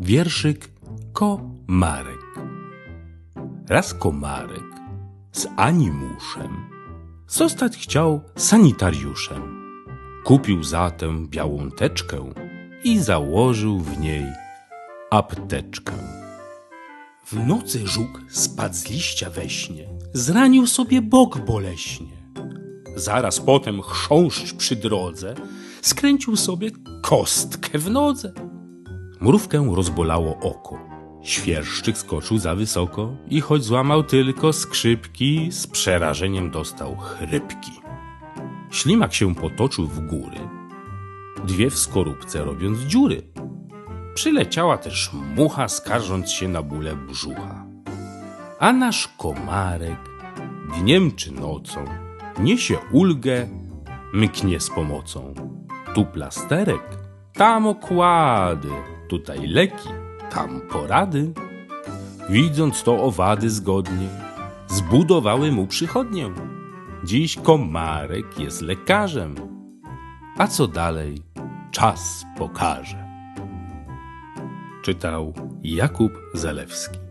Wierszyk Komarek. Raz komarek z animuszem zostać chciał sanitariuszem. Kupił zatem białą teczkę i założył w niej apteczkę. W nocy żuk spadł z liścia we śnie, zranił sobie bok boleśnie. Zaraz potem chrząszcz przy drodze skręcił sobie kostkę w nodze. Mrówkę rozbolało oko. Świerszczyk skoczył za wysoko i choć złamał tylko skrzypki, z przerażeniem dostał chrypki. Ślimak się potoczył w góry, dwie w skorupce robiąc dziury. Przyleciała też mucha, skarżąc się na bóle brzucha. A nasz komarek dniem czy nocą niesie ulgę, mknie z pomocą. Tu plasterek, tam okłady, tutaj leki, tam porady. Widząc to owady zgodnie, zbudowały mu przychodnię. Dziś komarek jest lekarzem, a co dalej czas pokaże. Czytał Jakub Zalewski.